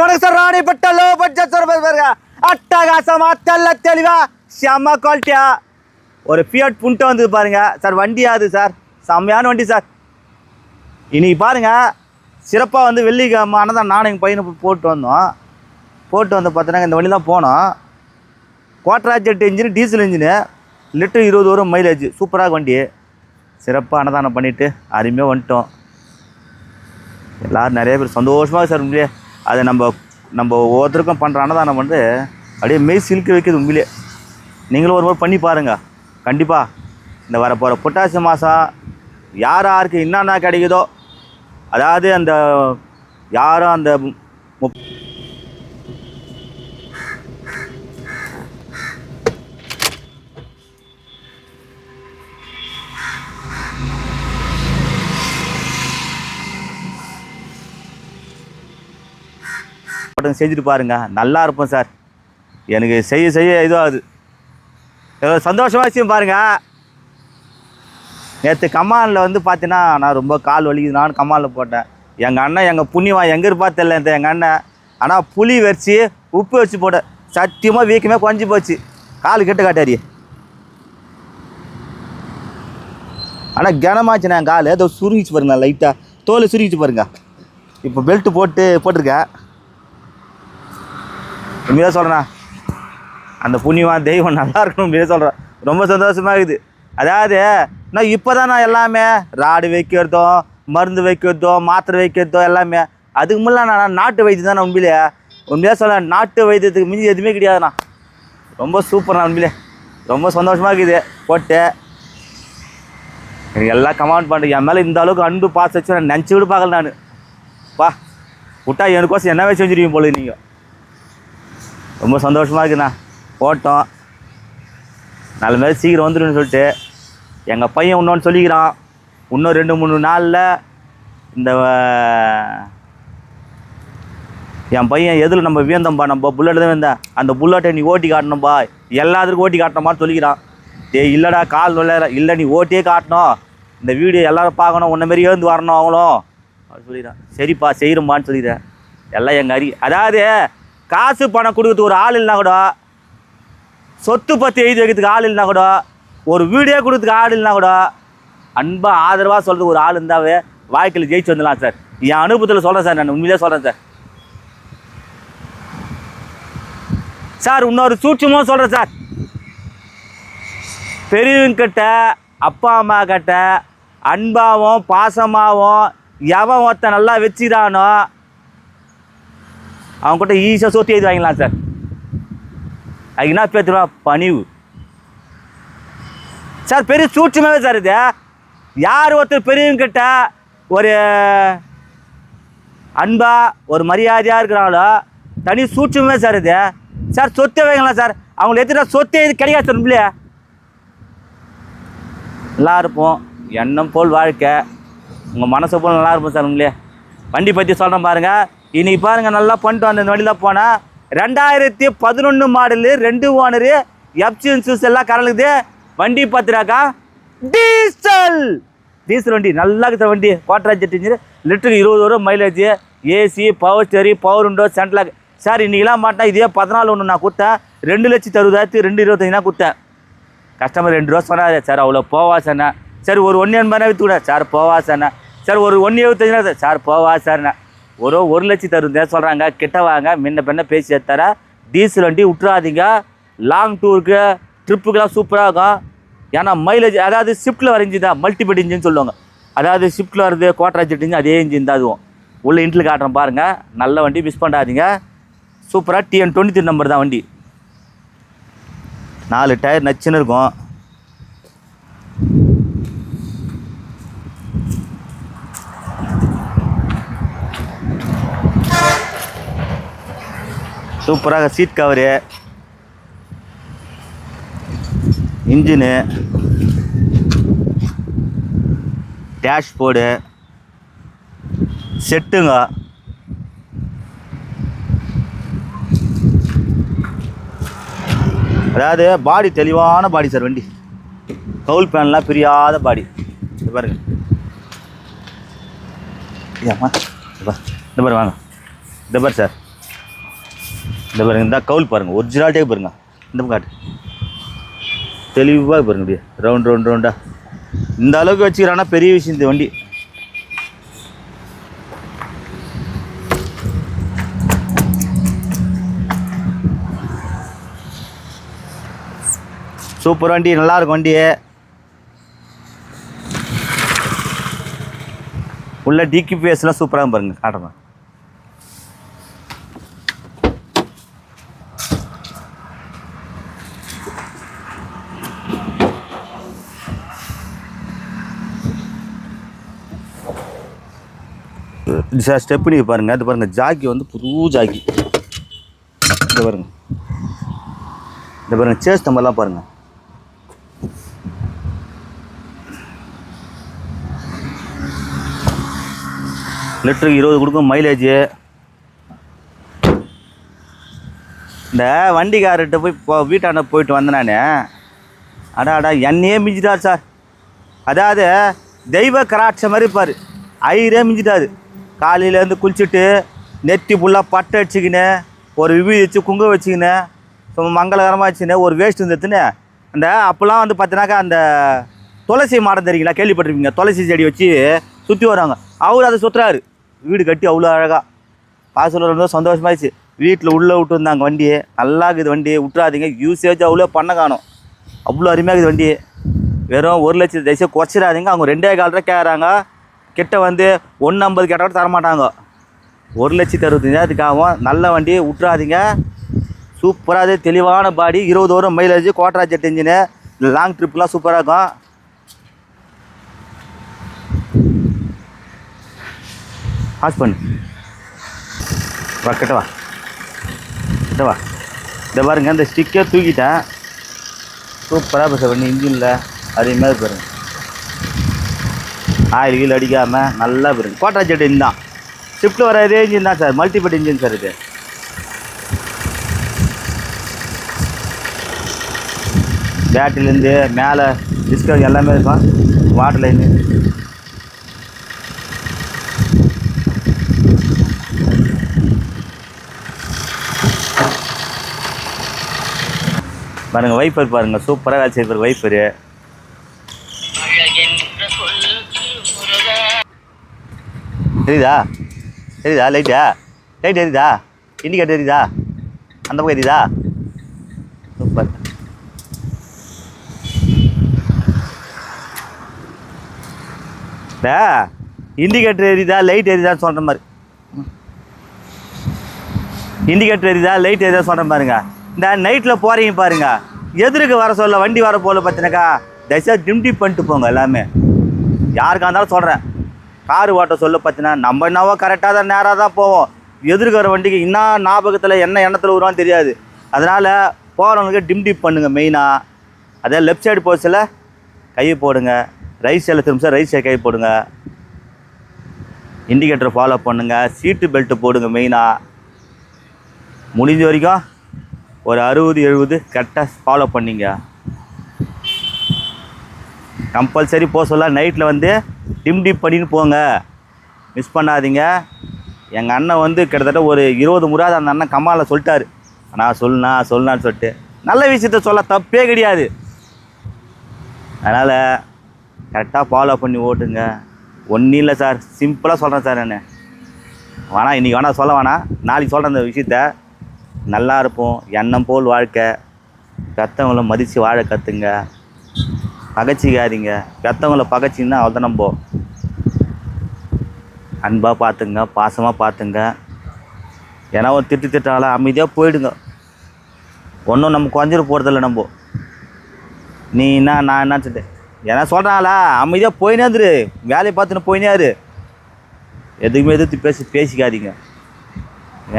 வணக்கம் sir Ranipet low budget sir பாருங்க அட்டகாசமா தெல்ல தெளிவா. செம்ம குவாலிட்டியா ஒரு பியட் புண்டை வந்து பாருங்க. சார் வண்டி அது சார்? செம்மையான வண்டி சார். இன்னைக்கு பாருங்க. சிறப்பாக வந்து வெள்ளிக்கிழமை தான் நானும் எங்கள் பையனை போட்டு வந்தோம். போட்டு வந்து பார்த்தோன்னா இந்த வண்டி தான் போனோம். Quadra jet engine diesel engine litre இருபது வரும் மைலேஜ் சூப்பராக வண்டி. சிறப்பாக அன்னதானம் பண்ணிவிட்டு அருமையாக வந்துட்டோம். எல்லோரும் நிறைய பேர் சந்தோஷமாக சார் உண்மையிலே அதை நம்ம நம்ம ஒவ்வொருத்தருக்கும் பண்ணுற அன்னதானம் வந்து அப்படியே மெய் சிலுக்க வைக்கிறது உண்மையிலே. நீங்களும் ஒரு முறை பண்ணி பாருங்கள் கண்டிப்பாக இந்த வர போகிற புட்டாசி மாதம் யார் யாருக்கு என்னென்ன கிடைக்குதோ அதாவது அந்த யாரும் அந்த மட்டும் செஞ்சுட்டு பாருங்கள் நல்லா இருப்போம் சார். எனக்கு செய்ய செய்ய இதுவாகுது. ஏதோ சந்தோஷமாக விஷயம் பாருங்க. நேற்று கமானில் வந்து பார்த்தீங்கன்னா நான் ரொம்ப கால் வலிக்குது. நானும் கமானில் போட்டேன். எங்கள் அண்ணன் எங்கள் புண்ணியவா எங்கே இருப்பா தெரில இந்த எங்கள் அண்ணன். ஆனால் புளி வரிச்சு உப்பு வச்சு போட சத்தியமாக வீக்கமே குறைஞ்சி போச்சு. கால் கெட்டு காட்டாரி. ஆனால் கனமாச்சு நான் கால். ஏதோ சுருங்கிச்சு பாருங்க லைட்டாக தோலை சுருங்கிச்சு பாருங்க. இப்போ பெல்ட்டு போட்டு போட்டிருக்கேன். உண்மையாக சொல்கிறேண்ணா அந்த புண்ணியவான் தெய்வம் நல்லா இருக்கணும் உண்மையாக சொல்கிறேன் ரொம்ப சந்தோஷமாக இருக்குது. அதாவது நான் இப்போ தான் நான் எல்லாமே ராடு வைக்கிறதும் மருந்து வைக்கிறதும் மாத்திரை வைக்கிறதும் எல்லாமே அதுக்கு முன்னே நான் நாட்டு வைத்தியம் தான் உண்மையிலே. உண்மையாக சொல்ல நாட்டு வைத்தியத்துக்கு மிஞ்சி எதுவுமே கிடையாதுண்ணா. ரொம்ப சூப்பர்ண்ணா உண்மையிலே. ரொம்ப சந்தோஷமாக இருக்குது. போட்டு. எனக்கு எல்லாம் கமெண்ட் பண்ணுறேன் என் மேலே இந்த அளவுக்கு அன்பு பார்த்து வச்சு நான் நினச்சி விட பார்க்கல நான். பா விட்டா எனக்கோசம் என்ன வச்சு செஞ்சுருவீங்க போல நீங்கள் ரொம்ப சந்தோஷமாக இருக்குண்ணா. போட்டோம். நல்ல மாதிரி சீக்கிரம் வந்துடுன்னு சொல்லிட்டு எங்கள் பையன் இன்னொன்று சொல்லிக்கிறான். இன்னும் ரெண்டு மூணு நாளில் இந்த என் பையன் எதில் நம்ம வியந்தம்பா நம்ம புல்லட் தான் வந்தேன் அந்த புல்லட்டை நீ ஓட்டி காட்டணும்பா. எல்லாத்துக்கும் ஓட்டி காட்டணுமா சொல்லிக்கிறான். டே இல்லைடா கால் நுழையிற இல்லை நீ ஓட்டியே காட்டணும். இந்த வீடியோ எல்லோரும் பார்க்கணும். உன்ன மாரி ஏந்து வரணும் அவங்களும். அப்படி சொல்லிடுறான் சரிப்பா செய்கிறோம்பான்னு சொல்லிடுறேன் எல்லாம் எங்கள் அரி அதாவது காசு பணம் கொடுக்கறதுக்கு ஒரு ஆள் இல்லைனா கூட சொத்து பற்றி எழுதி வைக்கிறதுக்கு ஆள் இல்லைனா கூட ஒரு வீடியோ கொடுக்கறதுக்கு ஆள் இல்லைனா கூட அன்பாக ஆதரவாக சொல்கிறதுக்கு ஒரு ஆள் இருந்தாவே வாழ்க்கையில் ஜெயிச்சு வந்துடலாம் சார். என் அனுபவத்தில் சொல்கிறேன் சார் நான் உண்மையிலே சொல்கிறேன் சார். சார் இன்னொரு சூட்சமும் சொல்கிறேன் சார். பெரியவங்கிட்ட அப்பா அம்மா கிட்ட அன்பாகவும் பாசமாகவும் எவன் ஒருத்தன் நல்லா வச்சுக்கிறானோ அவங்ககிட்ட ஈஸியாக சொத்து எழுதி வாங்கிக்கலாம் சார். அதுக்கு என்ன பேர் தெரியுமா? பணிவு. சார் பெரிய சூட்சமாகவே சார் இது. யார் ஒருத்தர் பெரியவங்கிட்ட ஒரு அன்பா ஒரு மரியாதையாக இருக்கிறாங்களோ தனி சூட்சமே சார் இது. சார் சொத்தே வைங்களா சார். அவங்களை எத்தனை சொத்தே இது கிடையாது சார் இல்லையா நல்லா இருப்போம். எண்ணம் போல் வாழ்க்கை. உங்கள் மனசை போல் நல்லா இருப்போம் சார் உங்களே வண்டி பற்றி சொல்கிறேன் பாருங்கள் இன்னைக்கு பாருங்கள் நல்லா பண்ணிட்டு வந்த வழியில் வண்டியில் போனால் ரெண்டாயிரத்தி பதினொன்று மாடலு ரெண்டு ஓனரு எஃப்சி சூஸ் எல்லாம் கரலுக்குது வண்டி பார்த்துறாக்கா டீசல். டீசல் வண்டி நல்லா இருக்குது வண்டி. குவாட்டர் ஜெட் இன்ஜின் லிட்டருக்கு இருபது ரூபா mileage AC power steering power window central lock sir இன்றைக்கெலாம் மாட்டேன் இதே பதினாலு ஒன்று நான் கொடுத்தேன். ரெண்டு லட்சத்து அறுபதாயிரத்து ரெண்டு இருபத்தஞ்சுனா கொடுத்தேன். கஸ்டமர் ரெண்டு ரூபா சொன்னாரு. சார் அவ்வளோ போவா சார் சரி ஒரு ஒன்று எண்பது விற்று சார் போவா சார் சார் ஒரு ஒன்று எழுபத்தஞ்சு சார் போவா சார்ண்ணா ஒரு ஒரு லட்சத்தி அறுபதாயிரம் சொல்கிறாங்க கிட்ட வாங்க. முன்ன பின்ன பேசி தர டீசல் வண்டி விட்டுறாதீங்க லாங் டூருக்கு ட்ரிப்புக்கெலாம் சூப்பராக இருக்கும். ஏன்னா மைலேஜ் அதாவது ஷிஃப்ட்டில் வர இன்ஜின் தான். மல்டிபிள் இன்ஜின் சொல்லுவாங்க. அதாவது ஷிஃப்ட்டில் வருது குவாட்டர் ஜெட் இன்ஜின் அதே இன்ஜின் தான் அதுவும். உள்ள இன்ட்டில் காட்டுறேன் பாருங்கள் நல்ல வண்டி மிஸ் பண்ணாதீங்க. சூப்பராக டிஎன் டுவெண்ட்டி த்ரீ நம்பர் தான் வண்டி. நாலு டயர் நச்சுன்னு இருக்கும். சூப்பராக சீட் கவரு இன்ஜினு டேஷ்போர்டு செட்டுங்க அதாவது பாடி தெளிவான பாடி சார் வண்டி. கவுல் பேன்லாம் பிரியாத பாடி இது பாருங்க. ஏம்மா இந்த பாரு வாங்க. இந்த பாரு சார் இந்த பாருங்க இந்த கவுல் பாருங்கள் ஒரிஜினாலிட்டே பாருங்க. இந்த காட்டு. தெளிவாக பாருங்க அப்படியே. ரவுண்ட் ரவுண்ட் ரவுண்டா இந்த அளவுக்கு வச்சுக்கிறான்னா பெரிய விஷயம் இந்த வண்டி. சூப்பர் வண்டி நல்லா இருக்கும் வண்டி உள்ள பேஸ்லாம் சூப்பராக பாருங்கள் காட்டுறேன். சார் ஸ்டெப்னி பாருங்க. அது பாருங்க ஜாக்கி வந்து புது ஜாக்கி இந்த பாருங்க. இந்த பாருங்கள் சேஸ் நம்பர்லாம் பாருங்கள் லிட்டருக்கு இருபது கொடுக்கும் மைலேஜ் இந்த வண்டிக்கார்கிட்ட போய் இப்போ வீட்டாண்ட போயிட்டு வந்தேன் நான். அடா அடா என்னையே மிஞ்சிட்டார் சார். அதாவது தெய்வ கராட்சம் மாதிரி இருப்பார். ஐயரே மிஞ்சிட்டாரு. காலையிலேருந்து குளிச்சுட்டு நெத்தி ஃபுல்லாக பட்டை அடிச்சுக்கின்னு ஒரு விபி வச்சு குங்க வச்சுக்கின்னு சும்மா மங்களகரமாக வச்சுன்னு ஒரு வேஸ்ட் இருந்துச்சுன்னு அந்த அப்போல்லாம் வந்து பார்த்தினாக்கா அந்த துளசி மாடம் தெரியுங்களா? கேள்விப்பட்டிருப்பீங்க. துளசி செடி வச்சு சுற்றி வராங்க அவர் அதை சுற்றுறாரு வீடு கட்டி அவ்வளோ அழகாக பாசல் ரொம்ப சந்தோஷமாயிடுச்சு வீட்டில் உள்ளே விட்டு வந்தாங்க வண்டி நல்லா இருக்குது வண்டி. விட்றாதீங்க யூசேஜ் அவ்வளோ பண்ண காணும். அவ்வளோ அருமையாக இருக்குது வண்டி. வெறும் ஒரு லட்சம் தயவுசெய்து குறைச்சிடாதீங்க. அவங்க ரெண்டே கால் ரூபா கேட்குறாங்க. கிட்ட வந்து ஒன்று ஐம்பது கேட்டால் கூட தரமாட்டாங்க. ஒரு லட்சத்தி அறுபத்தஞ்சாயிரத்துக்காகவும் நல்ல வண்டி விட்றாதீங்க சூப்பராக தெளிவான பாடி இருபது வரும் mileage quadra jet engine long ட்ரிப்லாம் சூப்பராக இருக்கும். பாஸ் பண்ணு. வா கிட்ட வா. கிட்ட வா. இந்த பாருங்க இந்த ஸ்டிக்கே தூக்கிட்டேன். சூப்பராக பேச பண்ணி இன்ஜினில் அதே மாதிரி பாருங்கள் ஆயில் கீழ் அடிக்காமல் நல்லா பாருங்க கோட்டா ஜெட் இன்ஜின் தான் ஷிஃப்ட்டில் வர இதே இன்ஜின் தான் சார் மல்டிபட் இன்ஜின் சார் இது. பேட்டரிலேருந்து மேலே டிஸ்கவர் எல்லாமே இருக்கும். வாட்டர் லைனு பாருங்க வைப்பர் பாருங்கள் சூப்பராக வேலை செய்யப்படுற வைப்பரு தெரியுதா? தெரியுதா லைட்டா லைட் எரியுதா? இண்டிகேட்டர் எரியுதா? அந்த பக்கம் எரியுதா? சூப்பர் இண்டிகேட்டர் எரியுதா லைட் எரியுதான்னு சொல்கிற மாதிரி. இண்டிகேட்டர் எரியுதா லைட் எரியுதா சொல்கிற பாருங்க இந்த நைட்டில் போகிறீங்க பாருங்க. எதிர்க்கு வர சொல்ல வண்டி வர போல பார்த்தினாக்கா தயசாக டிம்டி பண்ணிட்டு போங்க எல்லாமே. யாருக்காக இருந்தாலும் சொல்கிறேன் கார் ஓட்ட சொல்ல பார்த்தீங்கன்னா நம்ம என்னவோ கரெக்டாக தான் நேராக தான் போவோம். எதிர்க்கு வண்டிக்கு என்ன ஞாபகத்தில் என்ன எண்ணத்தில் வருவான்னு தெரியாது. அதனால் போகிறவங்களுக்கு டிம் டிப் பண்ணுங்கள் மெயினாக அதே லெஃப்ட் சைடு போச்சில் கையை போடுங்க. ரைட் சைடில் திரும்ப ரைட் சைடு கை போடுங்க. இண்டிகேட்டர் ஃபாலோ பண்ணுங்கள் சீட்டு பெல்ட்டு போடுங்க மெயினாக முடிஞ்ச வரைக்கும் ஒரு அறுபது எழுபது கரெக்டாக ஃபாலோ பண்ணிங்க. கம்பல்சரி போக சொல்ல நைட்டில் வந்து டிம் டிப் பண்ணின்னு போங்க. மிஸ் பண்ணாதீங்க. எங்கள் அண்ணன் வந்து கிட்டத்தட்ட ஒரு இருபது முறை அந்த அண்ணன் கம்மாவில் சொல்லிட்டாரு. நான் சொல்லுண்ணா சொல்லுனான்னு சொல்லிட்டு. நல்ல விஷயத்த சொல்ல தப்பே கிடையாது. அதனால் கரெக்டாக ஃபாலோ பண்ணி ஓட்டுங்க. ஒன்றும் இல்லை சார் சிம்பிளாக சொல்கிறேன் சார் நான். வேணாம் இன்றைக்கி வேணாம் சொல்ல வேணாம் நாளைக்கு சொல்கிறேன் அந்த விஷயத்த. நல்லா இருப்போம். எண்ணம் போல் வாழ்க்கை. பெற்றவங்கள மதித்து வாழ கற்றுங்க பகைச்சிக்காதீங்க. பெற்றவங்கள பகச்சிங்கன்னா அவ்வளோதான் நம்ம. அன்பாக பார்த்துங்க பாசமாக பார்த்துங்க. ஏன்னா ஒரு திட்டு திட்டால அமைதியாக போயிடுங்க. ஒன்றும் நம்ம குறைஞ்சிட்டு போகிறதில்ல நம்ம. நீ என்ன நான் என்ன சொல்லிட்டேன் ஏன்னா சொல்கிறாங்களா அமைதியாக போயினே இருந்துரு வேலையை பார்த்துன்னு போயினேரு எதுக்குமே எதிர்த்து பேசி பேசிக்காதீங்க.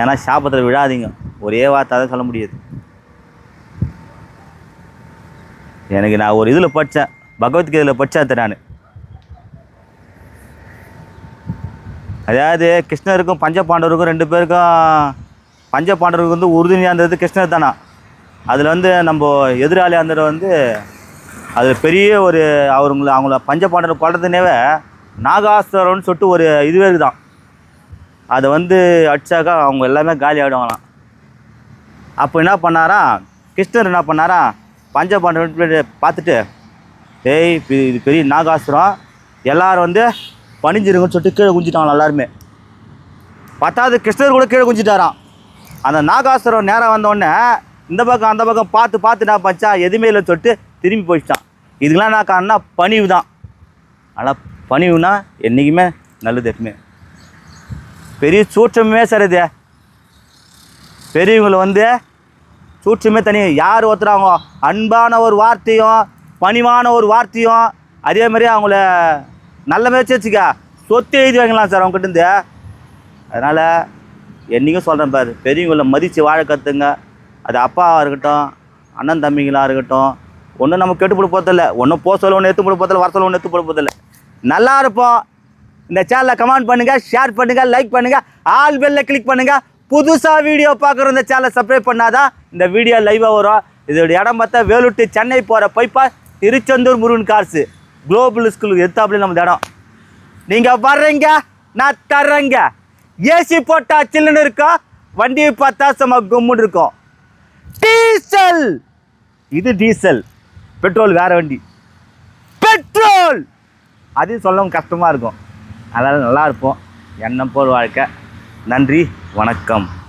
ஏன்னா சாபத்தில் விழாதீங்க. ஒரே வார்த்தை தான் சொல்ல முடியாது. எனக்கு நான் ஒரு இதில் படித்தேன் பகவத்கீதையில் படித்தேன் நான். அதாவது கிருஷ்ணருக்கும் பஞ்சபாண்டவருக்கும் ரெண்டு பேருக்கும் பஞ்சபாண்டவருக்கு வந்து உறுதுணையாக இருந்தது கிருஷ்ணர் தானா? அதில் வந்து நம்ம எதிராளியாக இருந்தது வந்து அது பெரிய ஒரு அவருங்கள அவங்கள பஞ்சபாண்டவர் கொள்றதுனேவே நாகாஸ்வரம்னு சொல்லிட்டு ஒரு இதுவே இருக்குதான். அதை வந்து அடிச்சாக்கா அவங்க எல்லாமே காலி ஆகிடுவாங்களாம் அப்போ என்ன பண்ணாரா கிருஷ்ணர் என்ன பண்ணாரா பஞ்சபாண்டவ பார்த்துட்டு ஏய் இது இது பெரிய நாகாசுரம். எல்லாரும் வந்து பணிஞ்சிருங்கன்னு சொல்லிட்டு கீழே குஞ்சிட்டாங்க எல்லாருமே. பத்தாவது கிருஷ்ணர் கூட கீழே குஞ்சிட்டாராம் அந்த நாகாசுரம் நேரம் வந்தோடனே இந்த பக்கம் அந்த பக்கம் பார்த்து பார்த்து நான் பச்சா எதுவுமே இல்லை சொல்லிட்டு திரும்பி போயிட்டான். இதுக்கெல்லாம் நான் காரணம்னா பணிவு தான். ஆனால் பணிவுனா என்றைக்குமே நல்லது எப்பவுமே. பெரிய சூற்றமே சரிதே பெரியவங்களை வந்து சூற்றுமே தனி. யார் ஒருத்தராங்க அன்பான ஒரு வார்த்தையும் பணிவான ஒரு வார்த்தையும் அதே மாதிரி அவங்கள நல்ல மாதிரி வச்சுக்க சொத்து எழுதி வாங்கலாம் சார் அவங்ககிட்டருந்து அதனால் என்றைக்கும் சொல்கிறேன் பாரு பெரியவங்களை மதித்து வாழ கற்றுங்க அது அப்பாவாக இருக்கட்டும் அண்ணன் தம்பிங்களாக இருக்கட்டும் ஒன்றும் நம்ம கெட்டு போட போகிறதில்ல ஒன்றும் போக சொல்ல ஒன்று எடுத்து போட போகிறதில்ல வர சொல்ல ஒன்று எடுத்து போட போகிறதில்ல நல்லா இருப்போம். இந்த சேனலை கமெண்ட் பண்ணுங்கள் ஷேர் பண்ணுங்கள் லைக் பண்ணுங்கள் ஆல் பெல்ல கிளிக் பண்ணுங்கள் புதுசாக வீடியோ பார்க்குற இந்த சேனலை சப்ஸ்கிரைப் பண்ணாதான் இந்த வீடியோ லைவாக வரும். இதோட இடம் பார்த்தா வேலூர் சென்னை போகிற பைப்பா திருச்செந்தூர் முருகன் கார்ஸு குளோபல் ஸ்கூலுக்கு எடுத்தாப்புல நம்ம இடம். நீங்கள் வர்றீங்க நான் தர்றேங்க. ஏசி போட்டா சில்லுன்னு இருக்கும் வண்டியை பார்த்தா சும்மா கும்முன்னு இருக்கும். டீசல்! இது டீசல். பெட்ரோல் வேற வண்டி. பெட்ரோல்! அதையும் சொல்லவும் கஷ்டமாக இருக்கும். அதனால் நல்லா இருப்போம். எண்ணம் போல் வாழ்க்கை. நன்றி. வணக்கம்.